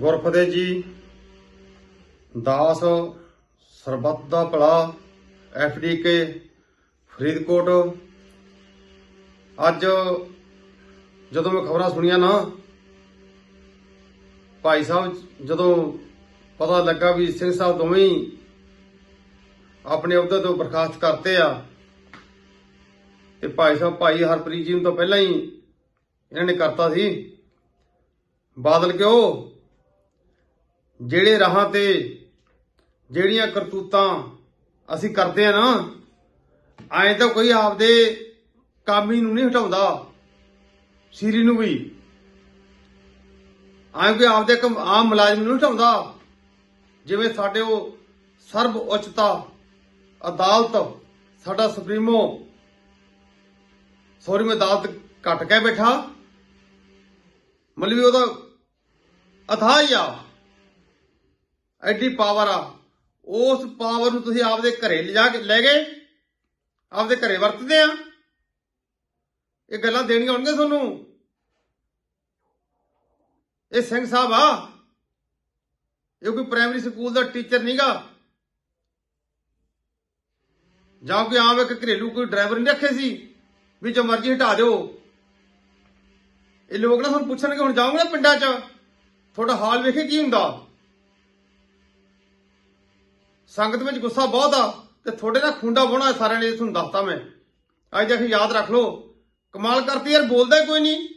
ਗੁਰਫਤਿਹ ਜੀ, ਦਾਸ ਸਰਬੱਤ ਦਾ ਭਲਾ, ਐਫਡੀਕੇ, ਫਰੀਦਕੋਟ। ਅੱਜ ਜਦੋਂ ਮੈਂ ਖਬਰਾਂ ਸੁਣੀਆਂ ਨਾ, ਭਾਈ ਸਾਹਿਬ ਜਦੋਂ ਪਤਾ ਲੱਗਾ ਵੀ ਸਿੰਘ ਸਾਹਿਬ ਦੋਵੇਂ ਹੀ ਆਪਣੇ ਅਹੁਦੇ ਤੋਂ ਬਰਖਾਸਤ ਕਰਤੇ ਆ, ਤੇ ਭਾਈ ਸਾਹਿਬ ਭਾਈ ਹਰਪ੍ਰੀਤ ਜੀ ਨੂੰ ਤਾਂ ਪਹਿਲਾਂ ਹੀ ਇਹਨਾਂ ਨੇ ਕਰਤਾ ਸੀ। ਬਾਦਲ ਕਿਉਂ? ਜਿਹੜੇ ਰਾਹਾਂ ਤੇ ਜਿਹੜੀਆਂ ਕਰਤੂਤਾਂ ਅਸੀਂ ਕਰਦੇ ਆ ਨਾ, ਐਂ ਤਾਂ ਕੋਈ ਆਪਦੇ ਕਾਮੀ ਨੂੰ ਨਹੀਂ ਹਟਾਉਂਦਾ, ਸੀਰੀ ਨੂੰ ਵੀ। ਐਂ ਕੋਈ ਆਪਦੇ ਆਮ ਮੁਲਾਜ਼ਮ ਨੂੰ ਹਟਾਉਂਦਾ, ਜਿਵੇਂ ਸਾਡੇ ਉਹ ਸਰਬ ਉੱਚਤਾ, ਅਦਾਲਤ, ਸਾਡਾ ਸੁਪਰੀਮੋ, ਸੌਰੀ ਮੈਂ ਅਦਾਲਤ ਕੱਟ ਕੇ ਬੈਠਾ, ਮਤਲਬ ਉਹਦਾ ਅਥਾਹ ਆ। ਐਡੀ ਪਾਵਰ ਆ। ਉਸ ਪਾਵਰ ਨੂੰ ਤੁਸੀਂ ਆਪਦੇ ਘਰੇ ਲਿਜਾ ਕੇ ਲੈ ਗਏ। ਆਪਦੇ ਘਰੇ ਵਰਤਦੇ ਆ। ਇਹ ਗੱਲਾਂ ਦੇਣੀਆਂ ਹੋਣਗੀਆਂ ਤੁਹਾਨੂੰ। ਇਹ ਸਿੰਘ ਸਾਹਿਬ ਆ। ਇਹ ਕੋਈ ਪ੍ਰਾਇਮਰੀ ਸਕੂਲ ਦਾ ਟੀਚਰ ਨਹੀਂਗਾ ਜਾਂ ਕੋਈ ਆਮ ਇੱਕ ਘਰੇਲੂ ਕੋਈ ਡਰਾਈਵਰ ਨਹੀਂ ਰੱਖੇ ਸੀ। ਵੀ ਜੋ ਮਰਜ਼ੀ ਹਟਾ ਦਿਓ। ਇਹ ਲੋਕ ਨਾ ਤੁਹਾਨੂੰ ਪੁੱਛਣਗੇ, ਹੁਣ ਜਾਓਗੇ ਨਾ ਪਿੰਡਾਂ 'ਚ। ਤੁਹਾਡਾ ਹਾਲ ਵੇਖੇ ਕੀ ਹੁੰਦਾ? ਸੰਗਤ ਵਿੱਚ ਗੁੱਸਾ ਬਹੁਤ ਆ ਤੇ ਤੁਹਾਡੇ ਨਾਲ ਖੁੰਡਾ ਬੋਣਾ ਸਾਰਿਆਂ ਨੇ ਤੁਹਾਨੂੰ ਦੱਸਤਾ ਮੈਂ। ਅੱਜ ਜਾ ਕੇ ਯਾਦ ਰੱਖ ਲਓ, ਕਮਾਲ ਕਰਤੀ ਯਾਰ, ਬੋਲਦਾ ਕੋਈ ਨਹੀਂ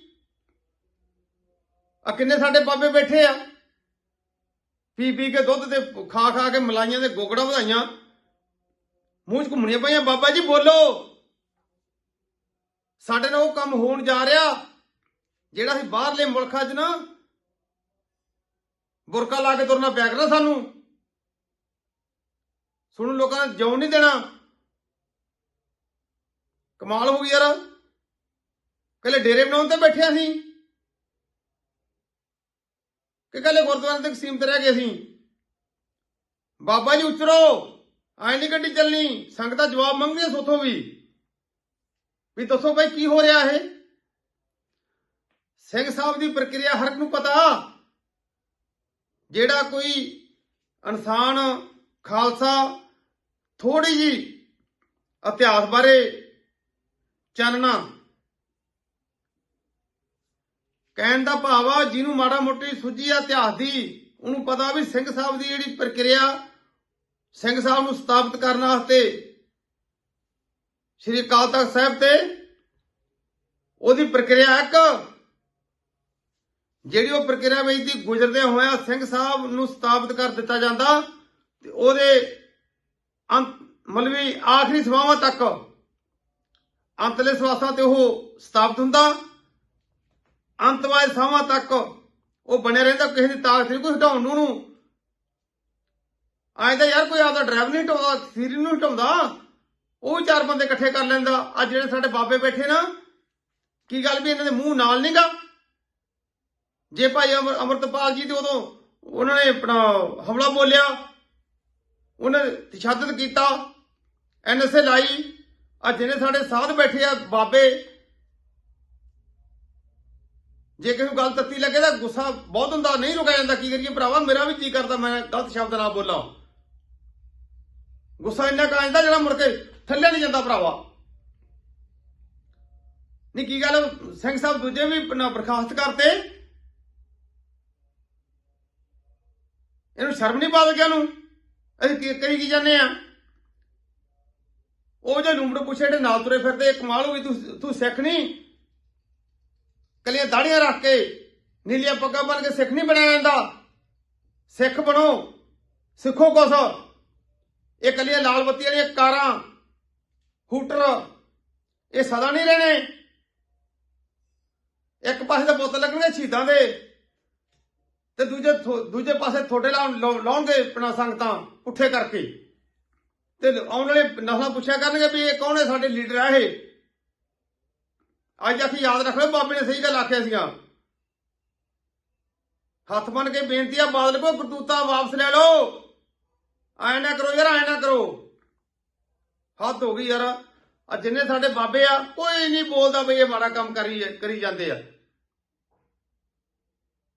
ਆ ਕਿੰਨੇ ਸਾਡੇ ਬਾਬੇ ਬੈਠੇ ਆ। ਪੀ ਪੀ ਕੇ ਦੁੱਧ ਤੇ ਖਾ ਖਾ ਕੇ ਮਲਾਈਆਂ ਦੇ ਗੋਗੜਾ ਵਧਾਈਆਂ। ਮੂੰਹ 'ਚ ਘੁੰਮਣੀਆਂ ਪਈਆਂ, ਬਾਬਾ ਜੀ ਬੋਲੋ। ਸਾਡੇ ਨਾਲ ਉਹ ਕੰਮ ਹੋਣ ਜਾ ਰਿਹਾ, ਜਿਹੜਾ ਅਸੀਂ ਬਾਹਰਲੇ ਮੁਲਕਾਂ 'ਚ ਨਾ ਬੁਰਕਾ ਲਾ ਕੇ ਤੁਰਨਾ ਪਿਆ ਕਰਨਾ ਸਾਨੂੰ। ਸੁਣਨ ਲੋਕਾਂ ਨੇ ਜਿਉਣ ਨਹੀਂ ਦੇਣਾ। ਕਮਾਲ ਹੋ ਗਈ ਯਾਰ। ਕੱਲੇ ਡੇਰੇ ਬਣਾਉਣ ਤੇ ਬੈਠੇ ਅਸੀਂ। ਕਿ ਕੱਲੇ ਗੁਰਦੁਆਰੇ ਤੱਕ ਸੀਮਤ ਰਹਿ ਗਏ ਅਸੀਂ। ਬਾਬਾ ਜੀ ਉਚਰੋ ਆਈ ਨਹੀਂ ਗੱਡੀ ਚੱਲਣੀ। ਸੰਗਤਾਂ ਜਵਾਬ ਮੰਗਦੀਆਂ ਸੋਥੋਂ ਵੀ। ਵੀ ਦੱਸੋ ਭਾਈ ਕੀ ਹੋ ਰਿਹਾ ਇਹ? ਸਿੰਘ ਸਾਹਿਬ ਦੀ ਪ੍ਰਕਿਰਿਆ ਹਰ ਇੱਕ ਨੂੰ ਪਤਾ। ਜਿਹੜਾ ਕੋਈ ਇਨਸਾਨ, ਖਾਲਸਾ ਥੋੜੀ ਜੀ ਇਤਿਹਾਸ ਬਾਰੇ ਚਾਨਣਾ। ਕਹਿਣ ਦਾ ਭਾਵ ਆ, ਜਿਹਨੂੰ ਮਾੜਾ ਮੋਟੀ ਸੁਝੀ ਆ ਇਤਿਹਾਸ ਦੀ, ਉਹਨੂੰ ਪਤਾ ਵੀ ਸਿੰਘ ਸਾਹਿਬ ਦੀ ਜਿਹੜੀ ਪ੍ਰਕਿਰਿਆ, ਸਿੰਘ ਸਾਹਿਬ ਨੂੰ ਸਥਾਪਿਤ ਕਰਨ ਵਾਸਤੇ ਸ਼੍ਰੀ ਅਕਾਲ ਤਖਤ ਸਾਹਿਬ ਤੇ ਉਹਦੀ ਪ੍ਰਕਿਰਿਆ ਇੱਕ, ਜਿਹੜੀ ਉਹ ਪ੍ਰਕਿਰਿਆ ਵਿੱਚ ਦੀ ਗੁਜ਼ਰਦੇ ਹੋਇਆ ਸਿੰਘ ਸਾਹਿਬ ਨੂੰ ਸਥਾਪਿਤ ਕਰ ਦਿੱਤਾ ਜਾਂਦਾ ਤੇ ਉਹਦੇ ਅੰਤ, ਮਤਲਬ ਵੀ ਆਖਰੀ ਸਵਾਵਾਂ ਤੱਕ ਅੰਤਲੇ ਸਵਾਸਾਂ ਤੇ ਉਹ ਸਥਾਪਿਤ ਹੁੰਦਾ। ਅੰਤਵਾਏ ਸਮਾਂ ਤੱਕ ਉਹ ਬਣਿਆ ਰਹਿੰਦਾ, ਕਿਸੇ ਦੀ ਤਾਕਤ ਨਹੀਂ, ਕੋਈ ਹਟਾਉਣ ਨੂੰ। ਉਹਨੂੰ ਤਾਂ ਯਾਰ ਕੋਈ ਆਪਦਾ ਡਰਾਈਵਰ ਨਹੀਂ ਹਟਾਉਂਦਾ ਸੀਰੀ ਨੂੰ ਹਟਾਉਂਦਾ। ਉਹ ਵੀ ਚਾਰ ਬੰਦੇ ਇਕੱਠੇ ਕਰ ਲੈਂਦਾ। ਆ ਜਿਹੜੇ ਸਾਡੇ ਬਾਬੇ ਬੈਠੇ ਨਾ, ਕੀ ਗੱਲ ਵੀ ਇਹਨਾਂ ਦੇ ਮੂੰਹ ਨਾਲ ਨਹੀਂਗਾ ਜੇ ਭਾਈ ਅਮਰ ਅਮਰਤਪਾਲ ਜੀ ਤੇ ਉਦੋਂ ਉਹਨਾਂ ਨੇ ਆਪਣਾ ਹਮਲਾ ਬੋਲਿਆ ਉਹਨਾਂ ਨੇ ਤਸ਼ੱਦਦ ਕੀਤਾ ਐਨਐਸਏ ਲਾਈ। ਆ ਜਿਹਨੇ ਸਾਡੇ ਸਾਧ ਬੈਠੇ ਆ ਬਾਬੇ। ਜੇ ਕਿਸੇ ਨੂੰ ਗੱਲ ਤੱਤੀ ਲੱਗੇ ਤਾਂ ਗੁੱਸਾ ਬਹੁਤ ਹੁੰਦਾ, ਨਹੀਂ ਰੁਕਿਆ ਜਾਂਦਾ। ਕੀ ਕਰੀਏ ਭਰਾਵਾ, ਮੇਰਾ ਵੀ ਜੀ ਕਰਦਾ, ਮੈਂ ਗਲਤ ਸ਼ਬਦ ਨਾ ਬੋਲਾਂ। ਗੁੱਸਾ ਇੰਨਾ ਕੁ ਆ ਜਾਂਦਾ ਜਿਹੜਾ ਮੁੜ ਕੇ ਥੱਲੇ ਨਹੀਂ ਜਾਂਦਾ ਭਰਾਵਾ। ਨਹੀਂ, ਕੀ ਗੱਲ? ਸਿੰਘ ਸਾਹਿਬ ਦੂਜੇ ਵੀ ਬਰਖਾਸਤ ਕਰਤੇ। ਇਹਨੂੰ ਸ਼ਰਮ ਨਹੀਂ ਪਾ ਗਿਆ ਨੂੰ ਅਸੀਂ ਕੀ ਕਰੀ ਕੀ ਜਾਂਦੇ ਆ? ਉਹ ਜੇ ਲੂੰਬੜ ਪੁੱਛੇ ਜਿਹੜੇ ਨਾਲ ਤੁਰੇ ਫਿਰਦੇ, ਇਹ ਕਮਾਲ ਹੋ ਤੂੰ ਤੂੰ ਸਿੱਖ ਨਹੀਂ? ਕਲੀਆਂ ਦਾੜੀਆਂ ਰੱਖ ਕੇ, ਨੀਲੀਆਂ ਪੱਗਾਂ ਬਣ ਕੇ ਸਿੱਖ ਨਹੀਂ ਬਣਿਆ ਜਾਂਦਾ। ਸਿੱਖ ਬਣੋ, ਸਿੱਖੋ ਕੁਛ। ਇਹ ਕਲੀਆਂ ਲਾਲ ਬੱਤੀ ਵਾਲੀਆਂ ਕਾਰਾਂ, ਹੂਟਰ, ਇਹ ਸਦਾ ਨਹੀਂ ਰਹਿਣੇ। ਇੱਕ ਪਾਸੇ ਤੇ ਬੋਤਲ ਲੱਗਣਗੇ ਸ਼ਹੀਦਾਂ ਦੇ। ਤੇ ਦੂਜੇ ਦੂਜੇ ਪਾਸੇ ਥੋੜੇ ਲਾਉਣਗੇ ਆਪਣਾ ਸੰਗਤਾਂ ਪੁੱਠੇ ਕਰਕੇ। ਤੇ ਆਉਣ ਵਾਲੇ ਨਸਲਾਂ ਪੁੱਛਿਆ ਕਰਨਗੇ ਵੀ ਇਹ ਕੌਣ ਹੈ ਸਾਡੇ ਲੀਡਰ ਆ ਇਹ? ਅੱਜ ਅਸੀਂ ਯਾਦ ਰੱਖ ਲਓ, ਬਾਬੇ ਨੇ ਸਹੀ ਗੱਲ ਆਖਿਆ ਸੀਗਾ। ਹੱਥ ਬੰਨ ਕੇ ਬੇਨਤੀ ਆ, ਬਾਦਲ ਕੋ ਕਰਤੂਤਾ ਵਾਪਸ ਲੈ ਲਓ। ਐ ਨਾ ਕਰੋ ਯਾਰ ਐ ਨਾ ਕਰੋ। ਹੱਦ ਹੋ ਗਈ ਯਾਰ। ਆ ਜਿੰਨੇ ਸਾਡੇ ਬਾਬੇ ਆ, ਕੋਈ ਨਹੀਂ ਬੋਲਦਾ ਵੀ ਇਹ ਮਾੜਾ ਕੰਮ ਕਰੀ ਕਰੀ ਜਾਂਦੇ ਆ।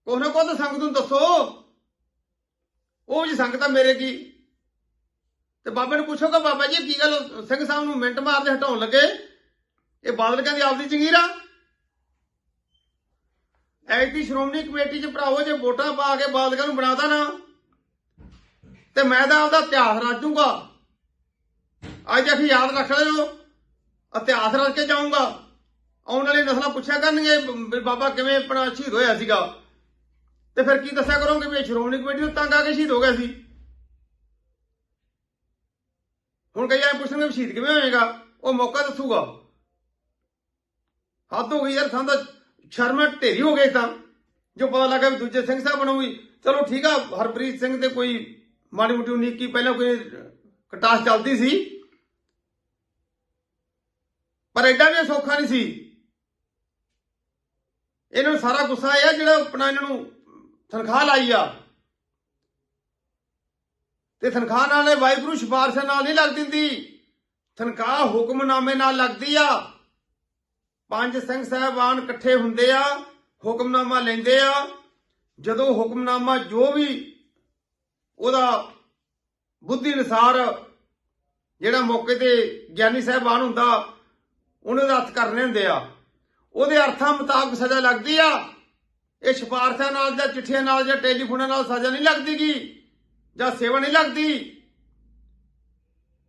ਕੁਛ ਨਾ ਕੁਛ ਸੰਗਤ ਨੂੰ ਦੱਸੋ। ਉਹ ਜੀ ਸੰਗਤ ਆ ਮੇਰੇ ਕੀ? ਤੇ ਬਾਬੇ ਨੂੰ ਪੁੱਛੋ ਕਿ ਬਾਬਾ ਜੀ, ਕੀ ਗੱਲ ਸਿੰਘ ਸਾਹਿਬ ਨੂੰ ਮਿੰਟ ਮਾਰਦੇ ਹਟਾਉਣ ਲੱਗੇ? ਇਹ ਬਾਦਲ ਕਹਿੰਦੀ ਆਪਦੀ ਚੰਗੀਰ ਆ? ਐਤੀ ਸ਼੍ਰੋਮਣੀ ਕਮੇਟੀ ਚ ਭਰਾਵੋ, ਜੇ ਵੋਟਾਂ ਪਾ ਕੇ ਬਾਦਲਾਂ ਨੂੰ ਬਣਾਦਾ ਨਾ, ਤੇ ਮੈਂ ਤਾਂ ਆਪਦਾ ਇਤਿਹਾਸ ਰਾਜੂਗਾ। ਅੱਜ ਅਸੀਂ ਯਾਦ ਰੱਖ ਲਿਓ ਇਤਿਹਾਸ ਰਚ ਕੇ ਜਾਊਂਗਾ। ਆਉਣ ਵਾਲੀ ਨਸਲਾਂ ਪੁੱਛਿਆ ਕਰਨਗੇ ਵੀ ਬਾਬਾ ਕਿਵੇਂ ਆਪਣਾ ਸ਼ਹੀਦ ਹੋਇਆ ਸੀਗਾ। ਤੇ ਫਿਰ ਕੀ ਦੱਸਿਆ ਕਰੋਗੇ ਵੀ ਇਹ ਸ਼੍ਰੋਮਣੀ ਕਮੇਟੀ ਨੂੰ ਤੰਗ ਆ ਕੇ ਸ਼ਹੀਦ ਹੋ ਗਿਆ ਸੀ? ਹੁਣ ਕਈ ਐ ਪੁੱਛਣਗੇ ਸ਼ਹੀਦ ਕਿਵੇਂ ਹੋਏਗਾ? ਉਹ ਮੌਕਾ ਦੱਸੂਗਾ। ਹੱਦ ਹੋ ਗਈ ਯਾਰ, ਸਾਨੂੰ ਤਾਂ ਸ਼ਰਮ ਢੇਰੀ ਹੋ ਗਈ ਤਾਂ। ਜੋ ਪਤਾ ਲੱਗਾ ਵੀ ਦੂਜੇ ਸਿੰਘ ਸਾਹਿਬ ਬਣੂਗੀ ਚਲੋ ਠੀਕ ਆ, ਹਰਪ੍ਰੀਤ ਸਿੰਘ ਤੇ ਕੋਈ ਮਾੜੀ ਮੋਟੀ ਉਨੀਕੀ ਪਹਿਲਾਂ ਕੋਈ ਕਟਾਸ ਚੱਲਦੀ ਸੀ। ਪਰ ਐਡਾ ਵੀ ਸੌਖਾ ਨਹੀਂ ਸੀ। ਇਹਨਾਂ ਨੂੰ ਸਾਰਾ ਗੁੱਸਾ ਆਇਆ ਜਿਹੜਾ ਆਪਣਾ ਇਹਨਾਂ ਨੂੰ ਤਨਖਾਹ ਲਾਈ ਆ। ਤੇ ਤਨਖਾਹ ਨਾਲ ਵਾਹਿਗੁਰੂ ਸਿਫਾਰਸ਼ਾਂ ਨਾਲ ਨਹੀਂ ਲੱਗ ਦਿੰਦੀ ਤਨਖਾਹ ਹੁਕਮਨਾਮੇ ਨਾਲ ਲੱਗਦੀ ਆ। ਪੰਜ ਸਿੰਘ ਸਾਹਿਬਾਨ ਇਕੱਠੇ ਹੁੰਦੇ ਆ, ਹੁਕਮਨਾਮਾ ਲੈਂਦੇ ਆ। ਜਦੋਂ ਹੁਕਮਨਾਮਾ ਜੋ ਵੀ ਉਹਦਾ ਬੁੱਧੀ ਅਨੁਸਾਰ ਜਿਹੜਾ ਮੌਕੇ ਤੇ ਗਿਆਨੀ ਸਾਹਿਬਾਨ ਹੁੰਦਾ, ਉਹਨੇ ਦਾ ਅਰਥ ਕਰਨੇ ਹੁੰਦੇ ਆ। ਉਹਦੇ ਅਰਥਾਂ ਮੁਤਾਬਕ ਸਜ਼ਾ ਲੱਗਦੀ ਆ। ਇਹ ਸਿਫਾਰਸ਼ਾਂ ਨਾਲ ਜਾਂ ਚਿੱਠੀਆਂ ਨਾਲ ਜਾਂ ਟੈਲੀਫੋਨਾਂ ਨਾਲ ਸਜ਼ਾ ਨਹੀਂ ਲੱਗਦੀਗੀ? ਜਾਂ ਸੇਵਾ ਨਹੀਂ ਲੱਗਦੀ?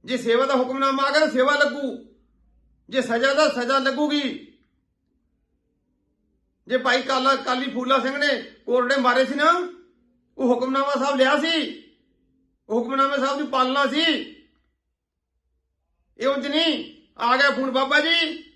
ਜੇ ਸੇਵਾ ਦਾ ਹੁਕਮਨਾਮਾ ਆ ਗਿਆ ਤਾਂ ਸੇਵਾ ਲੱਗੂ। ਜੇ ਸਜ਼ਾ ਦਾ ਸਜ਼ਾ ਲੱਗੂਗੀ, ਜੇ ਭਾਈ ਕਾਲਾ ਕਾਲੀ ਫੂਲਾ ਸਿੰਘ ਨੇ ਕੋਰੜੇ ਮਾਰੇ ਸੀ ਨਾ, ਉਹ ਹੁਕਮਨਾਮਾ ਸਾਹਿਬ ਲਿਆ ਸੀ। ਉਹ ਹੁਕਮਨਾਮੇ ਸਾਹਿਬ ਦੀ ਪਾਲਣਾ ਸੀ। ਇਹ ਉਂਝ ਨਹੀਂ? ਆ ਗਿਆ ਫੋਨ ਬਾਬਾ ਜੀ।